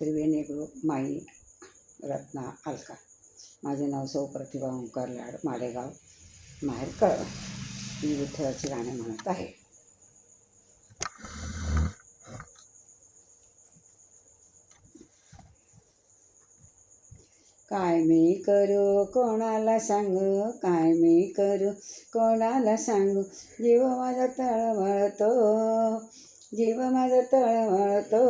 त्रिवेणी group माई रत्ना अलका. माझे नाव सौ प्रतिभा ओंकार लाड मालेगाव माहेर कळवा. मी विठ्ठलाची गाणे म्हणत आहे. काय मी करू कोणाला सांगू? काय मी करू कोणाला सांगू? जीव माझा तळमळतो. जीव माझा तळमळतो.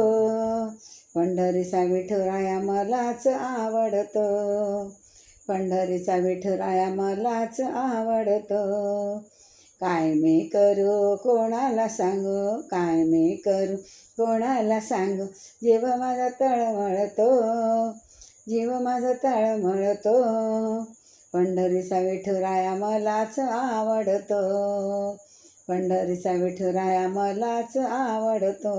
पंढरीचा विठुराया मलाच आवडतो. पंढरीचा विठुराया मलाच आवडतो. काय मी करू कोणाला सांगू? काय मी करू कोणाला सांगू? जीव माझा तळमळतो. जीव माझा तळमळतो. पंढरीचा विठुराया मलाच आवडतो. पंढरीचा विठुराया मलाच आवडतो.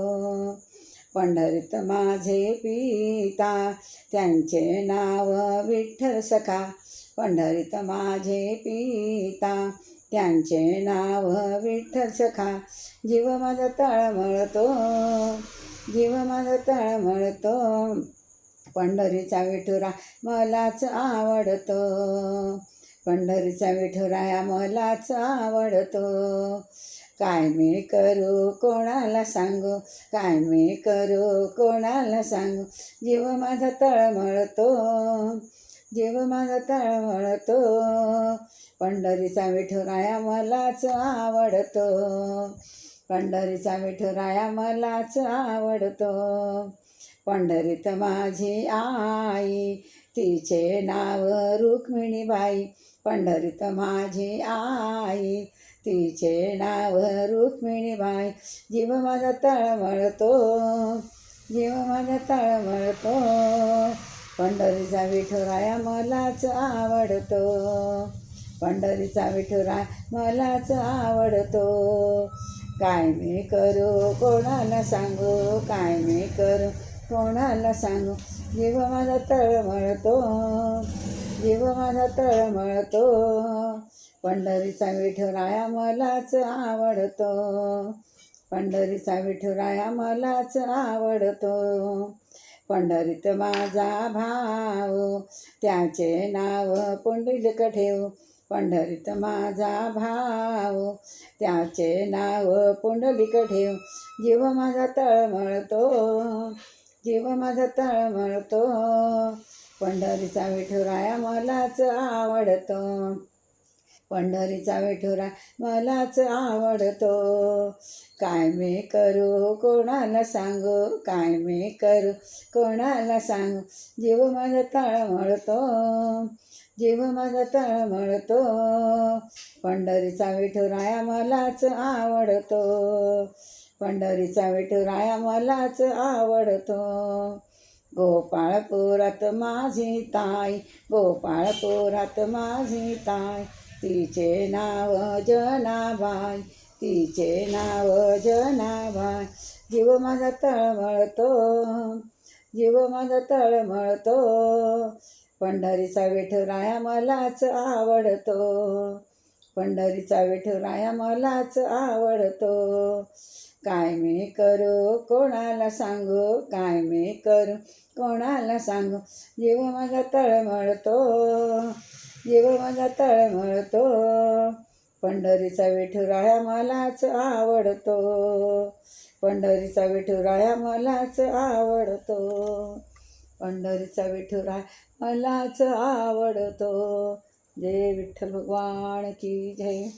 पंढरीत माझे पिता त्यांचे नाव विठ्ठल सखा. पंढरीत माझे पिता त्यांचे नाव विठ्ठल सखा. जीव माझा तळमळतो जीव माझा तळमळतो. पंढरीचा विठुरा मलाच आवडतो. पंढरीचा विठुराया मलाच आवडतो. काय मी करू कोणाला सांगू? काय मी करू कोणाला सांगू? जीव माझा तळमळतो. जीव माझा तळमळतो. पंढरीचा विठुराया मलाच आवडतो. पंढरीचा विठुराया मलाच आवडतो. पंढरीत माझी आई तिचे नाव रुक्मिणीबाई. पंढरीत माझी आई तिचे नाव रुक्मिणीबाई जीव माझा तळमळतो जीव माझा तळमळतो. पंढरीचा विठुराया मलाच आवडतो पंढरीचा विठुराय मलाच आवडतो. काय मी करू कोणाला सांगू काय मी करू कोणाला सांगू? जीव माझा तळमळतो जीव माझा तळमळतो. पंढरीचा विठुराया मलाच आवडतो. पंढरीचा विठुराया मलाच आवडतो. पंढरीत माझा भाऊ त्याचे नाव पुंडलिक ठेव. पंढरीत माझा भाऊ त्याचे नाव पुंडलिक ठेव. जीव माझा तळमळतो जीव माझा तळमळतो. पंढरीचा विठुराया मलाच आवडतो. पंढरीचा विठुरा मलाच आवडतो. काय मी करू कोणाला सांगू? काय मी करू कोणाला सांगू? जीव माझा तळमळतो. जीव माझा तळमळतो. पंढरीचा विठुराया मलाच आवडतो. पंढरीचा विठुराया मलाच आवडतो. गोपाळपुरात माझी ताई गोपाळपुरात माझी ताई. तिचे नाव जनाबाई तिचे नाव जनाबाई. जीव माझा तळमळतो जीव माझा तळमळतो. पंढरीचा विठुराया मलाच आवडतो. पंढरीचा विठुराया मलाच आवडतो. काय मी करू कोणाला सांगू? काय मी करू कोणाला सांगू? जीव माझा तळमळतो जीव माझा तळमळतो. पंढरीचा विठुराया मलाच आवडतो पंढरीचा विठुराया मलाच आवडतो. पंढरीचा विठुराया मलाच आवडतो. जय विठ्ठल भगवान की जय.